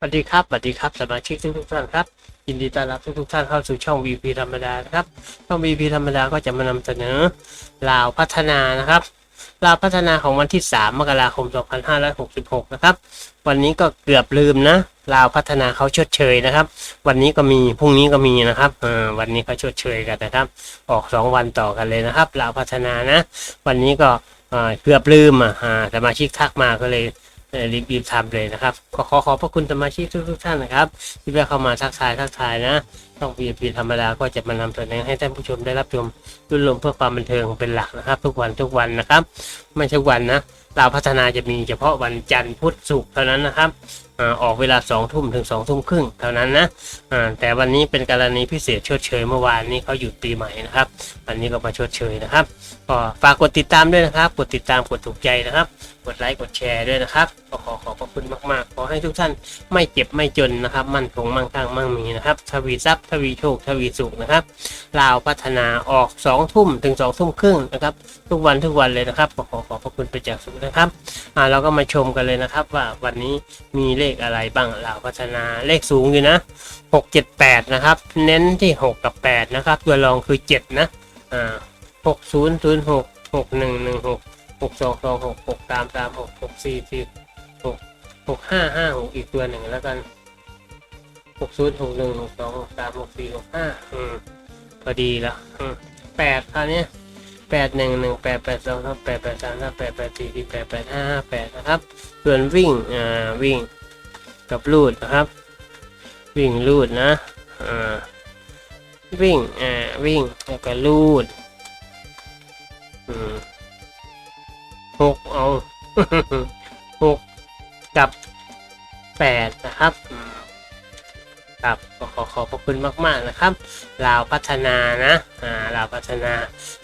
สวัสดีครับสวัสดีครับสมาชิกทุกทุกท่านครับยินดีต้อนรับทุกทุกท่านเข้าสู่ช่อง VP ธรรมดานะครับช่อง VP ธรรมดาก็จะมานำเสนอลาวพัฒนานะครับลาวพัฒนาของวันที่ 3 มกราคม 2566 นะครับ วันนี้ก็เกือบลืมนะลาวพัฒนาเขาชดเชยนะครับ วันนี้ก็มีพรุ่งนี้ก็มีนะครับเออวันนี้เขาชดเชยกันนะครับ ออก 2 วันต่อกันเลยนะครับลาวพัฒนานะ วันนี้ก็เกือบลืมอะอ่าสมาชิกทักมาก็เลย รีบรีบทำเลยนะครับก็ขอขอบพระคุณสมาชิกทุกทุกๆท่านนะครับ ที่ได้เข้ามาทักทายทักทายนะต้อง VIP ธรรมดาก็จะมานำเสนอให้ท่านผู้ชมได้รับชมรุ่นลมเพื่อความบันเทิงเป็นหลักนะครับ ทุกวันทุกวันนะครับ ไม่ใช่วันนะเราพัฒนาจะมีเฉพาะวันจันทร์พุธศุกร์เท่านั้นนะครับ ออกเวลาสองทุ่มถึงสองทุ่มครึ่งเท่านั้นนะแต่วันนี้เป็นกรณีพิเศษชดเชยเมื่อวานนี้เขาหยุดปีใหม่นะครับ วันนี้ก็มาชดเชยนะครับก็ฝากกดติดตามด้วยนะครับ กดติดตามกดถูกใจนะครับ กดไลค์กดแชร์ด้วยนะครับ คุณมากๆ ขอให้ทุกท่านไม่เจ็บไม่จนนะครับ มั่นคงมั่งคั่งมั่งมีนะครับ ทวีทรัพย์ทวีโชคทวีสุขนะครับลาวพัฒนาออก2องทุ่มถึง2องทุ่มครึ่งนะครับ ทุกวันทุกวันเลยนะครับ ขอขอขอบพระคุณไปจากสุขนะครับอ่าเราก็มาชมกันเลยนะครับ ว่าวันนี้มีเลขอะไรบ้างลาวพัฒนาเลขสูงอยู่นะ 6 7 8 นะครับ เน้นที่ 6 กับ 8 นะครับ ตัวรองคือ 7 นะอ่า6 0 0 6 6 1 1 6 หกห้าห้าหกอีกตัวหนึ่งแล้วกันหกศูนย์หกหนึ่งหกสองหกสามหกสี่หกห้าอืมพอดีละอืมแปดคราวเนี้ยแปดหนึ่งหนึ่งแปดแปดสองครับแปดแปดสามครับแปดแปดสี่แปดแปดห้าห้าแปดนะครับ ส่วนวิ่งอ่าวิ่งกับลูดนะครับ วิ่งลูดนะอ่าวิ่งอ่าวิ่งแล้วก็ลูดอืมหกเอา กับแปดนะครับครับก็ขอขอบพระคุณมากๆนะครับลาวพัฒนานะอ่าลาวพัฒนา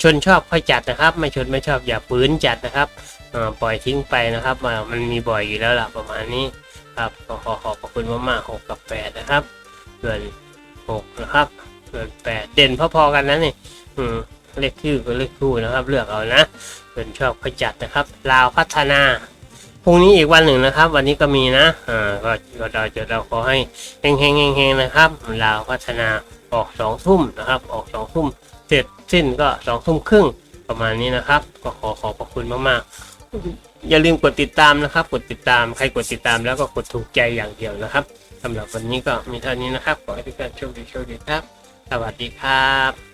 ชนชอบค่อยจัดนะครับ ไม่ชนไม่ชอบอย่าฝืนจัดนะครับอ่าปล่อยทิ้งไปนะครับมันมีบ่อยอยู่แล้วล่ะประมาณนี้ครับก็ขอขอบพระคุณมากๆหกกับแปดนะครับส่วนหกนะครับส่วนแปดเด่นพอๆกันนะนี่อืมเลขชื่อกับเลขคู่นะครับ เลือกเอานะเป็นชอบขจัดนะครับลาวพัฒนา พรุ่งนี้อีกวันหนึ่งนะครับ วันนี้ก็มีนะอ่าก็ก็เราจะเราขอให้เฮงเฮงเฮงเฮงนะครับลาวพัฒนาออกสองทุ่มนะครับ ออกสองทุ่มเสร็จสิ้นก็สองทุ่มครึ่งประมาณนี้นะครับ ก็ขอขอบพระคุณมากๆ อย่าลืมกดติดตามนะครับ กดติดตามใครกดติดตามแล้วก็กดถูกใจอย่างเดียวนะครับสำหรับวันนี้ก็มีเท่านี้นะครับขอให้ทุกท่านโชคดีโชคดีครับ สวัสดีครับ